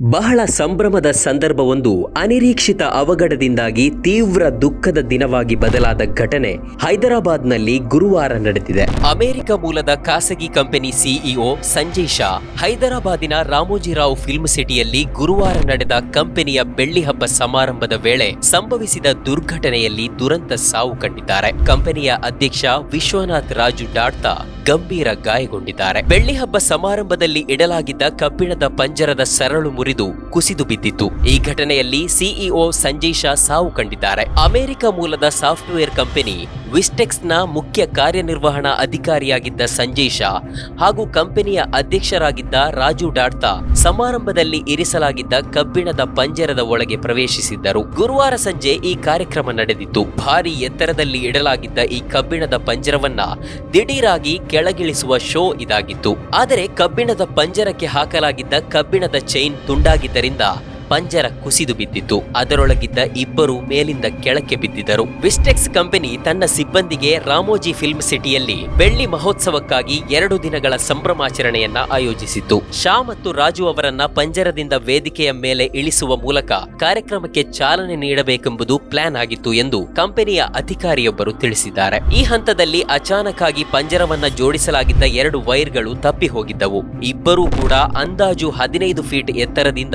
ಬಹಳ ಸಂಭ್ರಮದ ಸಂದರ್ಭವೊಂದು ಅನಿರೀಕ್ಷಿತ ಅವಘಡದಿಂದಾಗಿ ತೀವ್ರ ದುಃಖದ ದಿನವಾಗಿ ಬದಲಾದ ಘಟನೆ ಹೈದರಾಬಾದ್ನಲ್ಲಿ ಗುರುವಾರ ನಡೆದಿದೆ. ಅಮೆರಿಕ ಮೂಲದ ಖಾಸಗಿ ಕಂಪನಿ ಸಿಇಒ ಸಂಜಯ್ ಶಾ, ಹೈದರಾಬಾದಿನ ರಾಮೋಜಿರಾವ್ ಫಿಲ್ಮ್ ಸಿಟಿಯಲ್ಲಿ ಗುರುವಾರ ನಡೆದ ಕಂಪನಿಯ ಬೆಳ್ಳಿ ಹಬ್ಬ ಸಮಾರಂಭದ ವೇಳೆ ಸಂಭವಿಸಿದ ದುರ್ಘಟನೆಯಲ್ಲಿ ದುರಂತ ಸಾವು ಕಂಡಿದ್ದಾರೆ. ಕಂಪನಿಯ ಅಧ್ಯಕ್ಷ ವಿಶ್ವನಾಥ್ ರಾಜು ಡಾಡ್ತಾ ಗಂಭೀರ ಗಾಯಗೊಂಡಿದ್ದಾರೆ. ಬೆಳ್ಳಿ ಹಬ್ಬ ಸಮಾರಂಭದಲ್ಲಿ ಇಡಲಾಗಿದ್ದ ಕಬ್ಬಿಣದ ಪಂಜರದ ಸರಳು ಮುರಿದು ಕುಸಿದು ಬಿದ್ದಿತ್ತು. ಈ ಘಟನೆಯಲ್ಲಿ ಸಿಇಒ ಸಂಜಯ್ ಶಾ ಸಾವು ಕಂಡಿದ್ದಾರೆ. ಅಮೆರಿಕ ಮೂಲದ ಸಾಫ್ಟ್ವೇರ್ ಕಂಪನಿ ವಿಸ್ಟೆಕ್ಸ್ನ ಮುಖ್ಯ ಕಾರ್ಯನಿರ್ವಹಣಾ ಅಧಿಕಾರಿಯಾಗಿದ್ದ ಸಂಜಯ್ ಶಾ ಹಾಗೂ ಕಂಪನಿಯ ಅಧ್ಯಕ್ಷರಾಗಿದ್ದ ರಾಜು ಡಾಡ್ತಾ ಸಮಾರಂಭದಲ್ಲಿ ಇರಿಸಲಾಗಿದ್ದ ಕಬ್ಬಿಣದ ಪಂಜರದ ಒಳಗೆ ಪ್ರವೇಶಿಸಿದ್ದರು. ಗುರುವಾರ ಸಂಜೆ ಈ ಕಾರ್ಯಕ್ರಮ ನಡೆದಿತ್ತು. ಭಾರಿ ಎತ್ತರದಲ್ಲಿ ಇಡಲಾಗಿದ್ದ ಈ ಕಬ್ಬಿಣದ ಪಂಜರವನ್ನ ದಿಢೀರಾಗಿ ಕೆಳಗಿಳಿಸುವ ಶೋ ಇದಾಗಿತ್ತು. ಆದರೆ ಕಬ್ಬಿಣದ ಪಂಜರಕ್ಕೆ ಹಾಕಲಾಗಿದ್ದ ಕಬ್ಬಿಣದ ಚೈನ್ ತುಂಡಾಗಿದ್ದರಿಂದ ಪಂಜರ ಕುಸಿದು ಬಿದ್ದಿತ್ತು. ಅದರೊಳಗಿದ್ದ ಇಬ್ಬರು ಮೇಲಿಂದ ಕೆಳಕ್ಕೆ ಬಿದ್ದಿದ್ದರು. ವಿಸ್ಟೆಕ್ಸ್ ಕಂಪನಿ ತನ್ನ ಸಿಬ್ಬಂದಿಗೆ ರಾಮೋಜಿ ಫಿಲ್ಮ್ ಸಿಟಿಯಲ್ಲಿ ಬೆಳ್ಳಿ ಮಹೋತ್ಸವಕ್ಕಾಗಿ ಎರಡು ದಿನಗಳ ಸಂಭ್ರಮಾಚರಣೆಯನ್ನ ಆಯೋಜಿಸಿತ್ತು. ಶಾ ಮತ್ತು ರಾಜು ಅವರನ್ನ ಪಂಜರದಿಂದ ವೇದಿಕೆಯ ಮೇಲೆ ಇಳಿಸುವ ಮೂಲಕ ಕಾರ್ಯಕ್ರಮಕ್ಕೆ ಚಾಲನೆ ನೀಡಬೇಕೆಂಬುದು ಪ್ಲಾನ್ ಆಗಿತ್ತು ಎಂದು ಕಂಪನಿಯ ಅಧಿಕಾರಿಯೊಬ್ಬರು ತಿಳಿಸಿದ್ದಾರೆ. ಈ ಹಂತದಲ್ಲಿ ಅಚಾನಕ್ ಆಗಿ ಪಂಜರವನ್ನ ಜೋಡಿಸಲಾಗಿದ್ದ ಎರಡು ವೈರ್ಗಳು ತಪ್ಪಿ ಹೋಗಿದ್ದವು ಇಬ್ಬರೂ ಕೂಡ ಅಂದಾಜು ಹದಿನೈದು ಫೀಟ್ ಎತ್ತರದಿಂದ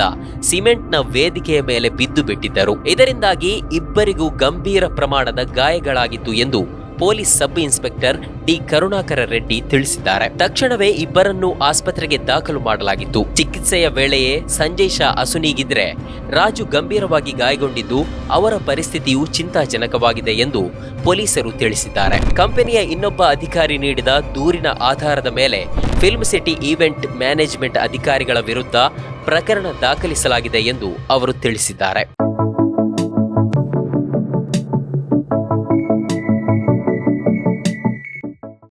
ಸಿಮೆಂಟ್ನ ವೇದಿಕೆಯ ಮೇಲೆ ಬಿದ್ದು ಬಿಟ್ಟಿದ್ದರು. ಇದರಿಂದಾಗಿ ಇಬ್ಬರಿಗೂ ಗಂಭೀರ ಪ್ರಮಾಣದ ಗಾಯಗಳಾಗಿತ್ತು ಎಂದು police sub inspector D Karunakara Reddy ತಿಳಿಸಿದ್ದಾರೆ. ತಕ್ಷಣವೇ ಇಬ್ಬರನ್ನು ಆಸ್ಪತ್ರೆಗೆ ದಾಖಲು ಮಾಡಲಾಗಿತ್ತು. ಚಿಕಿತ್ಸೆಯ ವೇಳೆಯೇ ಸಂಜಯ್ ಶಾ ಅಸುನೀಗಿದ್ರೆ ರಾಜು ಗಂಭೀರವಾಗಿ ಗಾಯಗೊಂಡಿದ್ದು ಅವರ ಪರಿಸ್ಥಿತಿಯು ಚಿಂತಾಜನಕವಾಗಿದೆ ಎಂದು ಪೊಲೀಸರು ತಿಳಿಸಿದ್ದಾರೆ. ಕಂಪನಿಯ ಇನ್ನೊಬ್ಬ ಅಧಿಕಾರಿ ನೀಡಿದ ದೂರಿನ ಆಧಾರದ ಮೇಲೆ ಫಿಲ್ಮ್ ಸಿಟಿ ಈವೆಂಟ್ ಮ್ಯಾನೇಜ್ಮೆಂಟ್ ಅಧಿಕಾರಿಗಳ ವಿರುದ್ಧ ಪ್ರಕರಣ ದಾಖಲಿಸಲಾಗಿದೆ ಎಂದು ಅವರು ತಿಳಿಸಿದ್ದಾರೆ.